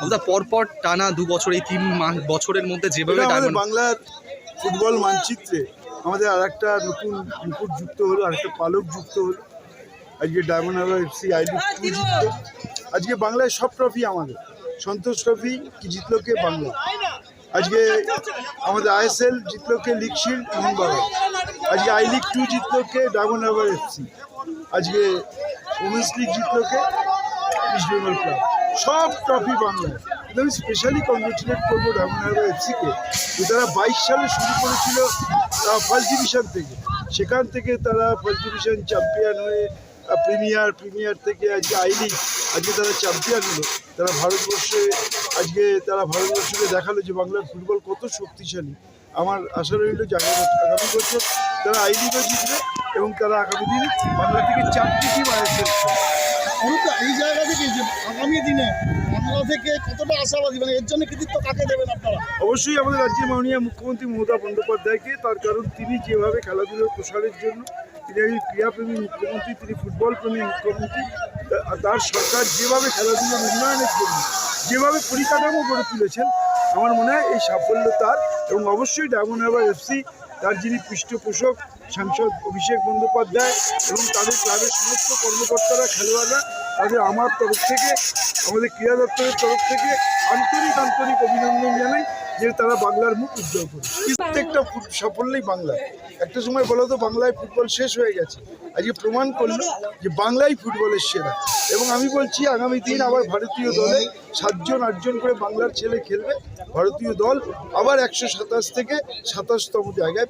দাদা পরপর টানা দু বছর এই তিন বছরের মধ্যে যেভাবে বাংলার ফুটবল মানচিত্রে আমাদের আর একটা নতুন মুকুট যুক্ত হলো আর একটা পালক যুক্ত হলো। আজকে Diamond Harbour FC I League two জিতলো। আজকে বাংলায় সব ট্রফি আমাদের। সন্তোষ ট্রফি কি জিতলো কে বাংলা আজকে আমাদের আইএসএল জিতলো কে লিগ শিল্ড মোহনবাগান আজকে আই লিগ টু জিতলো কে ডায়মন্ড হারবার এফসি আজকে উমেন্স লিগ জিতলো কে ইস্ট বেঙ্গল ক্লাব সব ট্রফি বাংলায় কিন্তু আমি স্পেশালি কংগ্রেচুলেট করব হারবার এফসিকে যে তারা বাইশ সালে শুরু করেছিল ফার্স্ট ডিভিশন থেকে। সেখান থেকে তারা ফার্স্ট ডিভিশন চ্যাম্পিয়ন হয়ে প্রিমিয়ার প্রিমিয়ার থেকে আজকে আই লিগ আজকে তারা চ্যাম্পিয়ন হলো। তারা ভারতবর্ষে, আজকে তারা ভারতবর্ষকে দেখাল যে বাংলার ফুটবল কত শক্তিশালী। আমার আশা রইল যে আগামী বছর তারা আই লিগও জিতবে এবং তারা আগামী দিন বাংলা থেকে চারটি টিম আইএসএল অনুতা এই জায়গা থেকে যে আগামী দিনে বাংলা থেকে কতটা আশাবাদী মানে এর জন্য কৃতিত্ব কাকে দেবেন আপনারা? অবশ্যই আমাদের রাজ্যের মাননীয় মুখ্যমন্ত্রী মমতা বন্দ্যোপাধ্যায়কে তার কারণ তিনি যেভাবে খেলাধুলোর প্রসারের জন্য, তিনি একজন ক্রীড়াপ্রেমী মুখ্যমন্ত্রী, তিনি ফুটবল প্রেমী মুখ্যমন্ত্রী তার সরকার যেভাবে খেলাধুলার উন্নয়নের জন্য, যেভাবে পরিকাঠামো গড়ে তুলেছেন, আমার মনে হয় এই সাফল্য তার এবং অবশ্যই ডায়মন্ড হারবার এফসি তার যিনি পৃষ্ঠপোষক সাংসদ অভিষেক বন্দ্যোপাধ্যায় এবং তাদের ক্লাবের সমস্ত কর্মকর্তারা, খেলোয়াড়রা, তাদের আমার তরফ থেকে, আমাদের ক্রীড়া দপ্তরের তরফ থেকে আন্তরিক আন্তরিক অভিনন্দন জানাই। যে তারা বাংলার মুখ উজ্জ্বল করে। প্রত্যেকটা সাফল্যই বাংলা। একটা সময় বলো তো, বাংলায় ফুটবল শেষ হয়ে গেছে। আজকে প্রমাণ করল যে বাংলাই ফুটবলের সেরা এবং আমি বলছি, আগামী দিন আবার ভারতীয় দলে সাতজন, আটজন করে বাংলার ছেলে খেলবে। ভারতীয় দল আবার একশো সাতাশ থেকে সাতাশতম জায়গায়।